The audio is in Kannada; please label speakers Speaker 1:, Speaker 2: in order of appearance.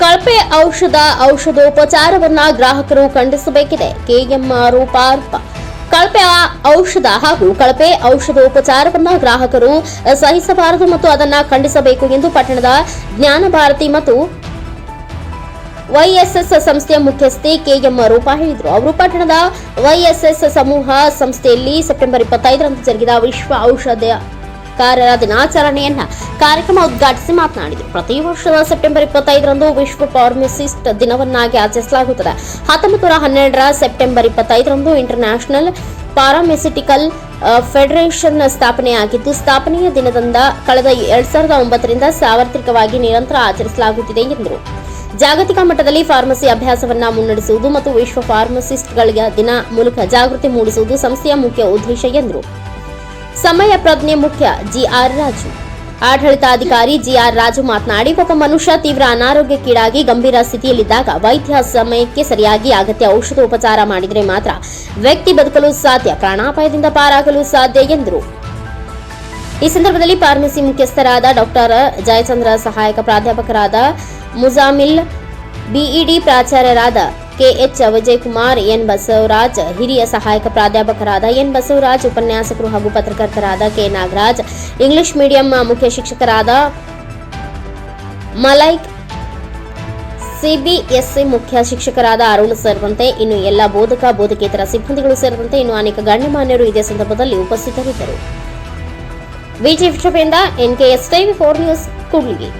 Speaker 1: ಕಳಪೆ ಔಷಧ ಔಷಧೋಪಚಾರವನ್ನ ಗ್ರಾಹಕರು ಖಂಡಿಸಬೇಕಿದೆ. ಕೆಎಂಆರ್ ಪಾರ್ಪ ಕಳಪೆ ಔಷಧ ಹಾಗೂ ಕಳಪೆ ಔಷಧೋಪಚಾರವನ್ನ ಗ್ರಾಹಕರು ಸಹಿಸಬಾರದು ಮತ್ತು ಅದನ್ನ ಖಂಡಿಸಬೇಕು ಎಂದು ಪಟ್ಟಣದ ಜ್ಞಾನ ಭಾರತಿ ಮತ್ತು ವೈಎಸ್ಎಸ್ ಸಂಸ್ಥೆಯ ಮುಖ್ಯಸ್ಥೆ ಕೆಎಂ ರೂಪ ಹೇಳಿದರು. ಅವರು ಪಟ್ಟಣದ ವೈಎಸ್ಎಸ್ ಸಮೂಹ ಸಂಸ್ಥೆಯಲ್ಲಿ ಸೆಪ್ಟೆಂಬರ್ ಇಪ್ಪತ್ತೈದರಂದು ಜರುಗಿದ ವಿಶ್ವ ಔಷಧಕಾರರ ದಿನಾಚರಣೆಯನ್ನ ಕಾರ್ಯಕ್ರಮ ಉದ್ಘಾಟಿಸಿ ಮಾತನಾಡಿದರು. ಪ್ರತಿ ವರ್ಷದ ಸೆಪ್ಟೆಂಬರ್ ಇಪ್ಪತ್ತೈದರಂದು ವಿಶ್ವ ಫಾರ್ಮಸಿಸ್ಟ್ ದಿನವನ್ನಾಗಿ ಆಚರಿಸಲಾಗುತ್ತದೆ. ಹತ್ತೊಂಬತ್ತು ನೂರ ಹನ್ನೆರಡರ ಸೆಪ್ಟೆಂಬರ್ ಇಪ್ಪತ್ತೈದರಂದು ಇಂಟರ್ನ್ಯಾಷನಲ್ ಪಾರಾಮೆಸಿಟಿಕಲ್ ಫೆಡರೇಷನ್ ಸ್ಥಾಪನೆಯಾಗಿದ್ದು, ಸ್ಥಾಪನೆಯ ದಿನದಿಂದ ಕಳೆದ ಎರಡ್ ಸಾವಿರದ ಒಂಬತ್ತರಿಂದ ಸಾರ್ವತ್ರಿಕವಾಗಿ ನಿರಂತರ ಆಚರಿಸಲಾಗುತ್ತಿದೆ ಎಂದರು. ಜಾಗತಿಕ ಮಟ್ಟದಲ್ಲಿ ಫಾರ್ಮಸಿ ಅಭ್ಯಾಸವನ್ನ ಮುನ್ನಡೆಸುವುದು ಮತ್ತು ವಿಶ್ವ ಫಾರ್ಮಸಿಸ್ಟ್ಗಳಿಗೆ ದಿನ ಮೂಲಕ ಜಾಗೃತಿ ಮೂಡಿಸುವುದು ಸಂಸ್ಥೆಯ ಮುಖ್ಯ ಉದ್ದೇಶ ಎಂದರು. ಸಮಯ ಪ್ರಜ್ಞೆ ಮುಖ್ಯ. ಜಿಆರ್ ರಾಜು. ಆಡಳಿತಾಧಿಕಾರಿ ಜಿಆರ್ ರಾಜು ಮಾತನಾಡಿ, ಒಬ್ಬ ಮನುಷ್ಯ ತೀವ್ರ ಅನಾರೋಗ್ಯಕ್ಕೀಡಾಗಿ ಗಂಭೀರ ಸ್ಥಿತಿಯಲ್ಲಿದ್ದಾಗ ವೈದ್ಯ ಸಮಯಕ್ಕೆ ಸರಿಯಾಗಿ ಅಗತ್ಯ ಔಷಧೋಪಚಾರ ಮಾಡಿದರೆ ಮಾತ್ರ ವ್ಯಕ್ತಿ ಬದುಕಲು ಸಾಧ್ಯ, ಪ್ರಾಣಾಪಾಯದಿಂದ ಪಾರಾಗಲು ಸಾಧ್ಯ ಎಂದರು. ಈ ಸಂದರ್ಭದಲ್ಲಿ ಫಾರ್ಮಸಿ ಮುಖ್ಯಸ್ಥರಾದ ಡಾಕ್ಟರ್ ಜಯಚಂದ್ರ ಸಹಾಯಕ ಪ್ರಾಧ್ಯಾಪಕರಾದ ಮುಜಾಮಿಲ್, ಬಿಇಡಿ ಪ್ರಾಚಾರ್ಯರಾದ ಕೆಎಚ್ ವಿಜಯಕುಮಾರ್, ಎನ್ ಬಸವರಾಜ್, ಹಿರಿಯ ಸಹಾಯಕ ಪ್ರಾಧ್ಯಾಪಕರಾದ ಎನ್ ಬಸವರಾಜ್, ಉಪನ್ಯಾಸಕರು ಹಾಗೂ ಪತ್ರಕರ್ತರಾದ ಕೆ ನಾಗರಾಜ್, ಇಂಗ್ಲಿಷ್ ಮೀಡಿಯಂ ಮುಖ್ಯ ಶಿಕ್ಷಕರಾದ ಮಲೈಕ್ ಸಿಬಿಎಸ್ಇ ಮುಖ್ಯ ಶಿಕ್ಷಕರಾದ ಅರುಣ್ ಸೇರಿದಂತೆ ಇನ್ನು ಎಲ್ಲ ಬೋಧಕ, ಬೋಧಕೇತರ ಸಿಬ್ಬಂದಿಗಳು ಸೇರಿದಂತೆ ಇನ್ನು ಅನೇಕ ಗಣ್ಯಮಾನ್ಯರು ಇದೇ ಸಂದರ್ಭದಲ್ಲಿ ಉಪಸ್ಥಿತರಿದ್ದರು. N NKS TV four news, Kudligi.